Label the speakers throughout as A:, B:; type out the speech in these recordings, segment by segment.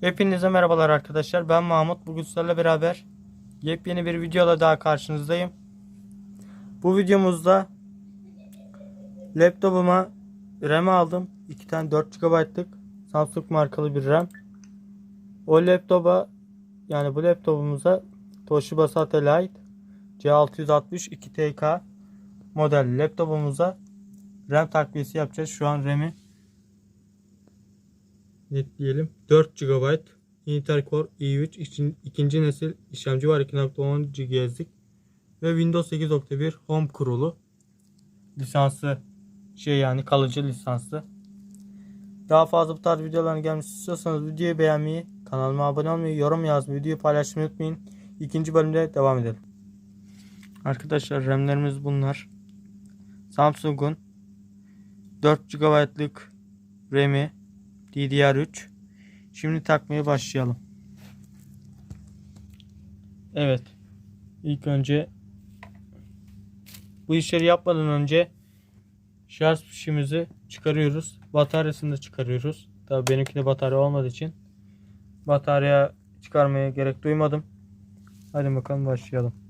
A: Hepinize merhabalar arkadaşlar. Ben Mahmut. Bugün sizlerle beraber yepyeni bir videoda daha karşınızdayım. Bu videomuzda laptopuma RAM aldım. 2 tane 4 GB'lık Samsung markalı bir RAM. O laptopa yani bu laptopumuza Toshiba Satellite C660 2TK model laptopumuza RAM takviyesi yapacağız. Şu an RAM'i netleyelim. 4 GB Intel Core i3 için, ikinci nesil işlemci var 2.10 GHz'lik ve Windows 8.1 Home kurulu lisansı şey yani kalıcı lisanslı. Daha fazla bu tarz videoların gelmesi istiyorsanız videoyu beğenmeyi, kanalıma abone olmayı, yorum yazmayı, videoyu paylaşmayı unutmayın. İkinci bölümde devam edelim. Arkadaşlar RAM'lerimiz bunlar. Samsung'un 4 GB'lık RAM'i DDR3. Şimdi takmaya başlayalım. Evet. İlk önce bu işleri yapmadan önce şarj fişimizi çıkarıyoruz. Bataryasını da çıkarıyoruz. Tabii benimkinde batarya olmadığı için batarya çıkarmaya gerek duymadım. Hadi bakalım başlayalım.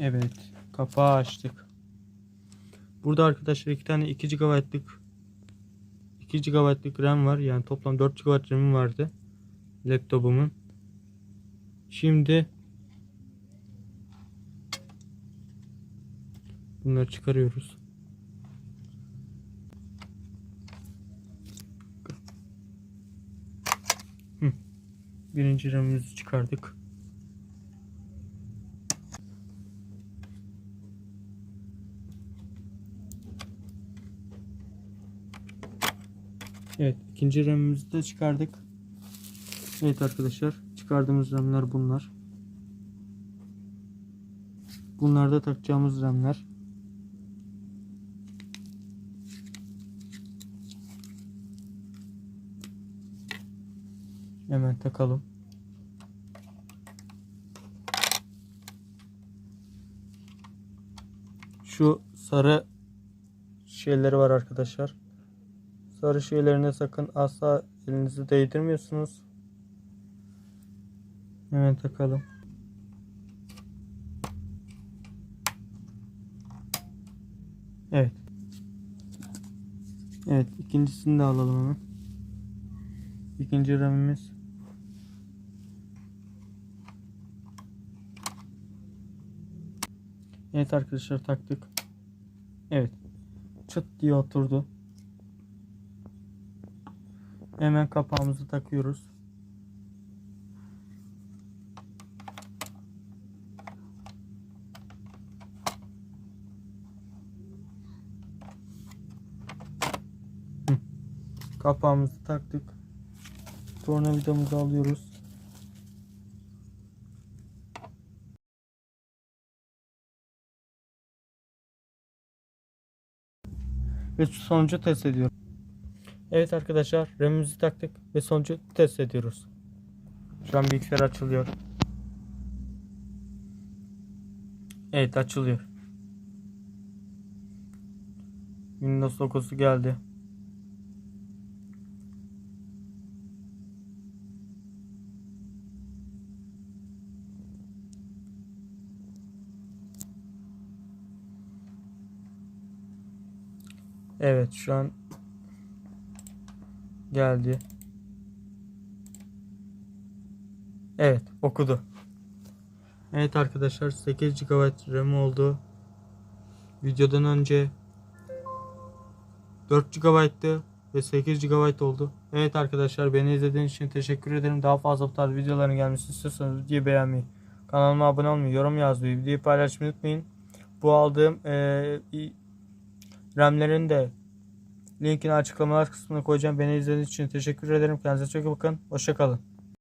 A: Evet. Kapağı açtık. Burada arkadaşlar iki tane 2 GB'lık 2 GB'lık RAM var. Yani toplam 4 GB RAM'im vardı. Laptopumun. Şimdi bunları çıkarıyoruz. Birinci RAM'imizi çıkardık. Evet ikinci RAM'imizi de çıkardık. Evet arkadaşlar çıkardığımız RAM'ler bunlar. Bunlar da takacağımız RAM'ler. Hemen takalım. Şu sarı şeyleri var arkadaşlar. Sarı şeylerine sakın asla elinizi değdirmiyorsunuz. Hemen takalım. Evet. Evet ikincisini de alalım hemen. İkinci RAM'imiz. Evet arkadaşlar taktık. Evet. Çıt diye oturdu. Hemen kapağımızı takıyoruz. Kapağımızı taktık. Tornavidamızı alıyoruz. Ve sonucu test ediyoruz. Evet arkadaşlar RAM'imizi taktık ve sonucu test ediyoruz. Şu an bilgisayar açılıyor. Evet açılıyor. Windows 9'u geldi. Evet şu an geldi. Evet okudu. Evet arkadaşlar 8 GB RAM oldu. Videodan önce 4 GB'tı ve 8 GB oldu. Evet arkadaşlar beni izlediğiniz için teşekkür ederim. Daha fazla bu tarz videoların gelmesini istiyorsanız videoyu beğenmeyi, kanalıma abone olmayı, yorum yazmayı, videoyu paylaşmayı unutmayın. Bu aldığım e, RAM'lerin de Linkini açıklamalar kısmına koyacağım. Beni izlediğiniz için teşekkür ederim. Kendinize çok iyi bakın. Hoşçakalın.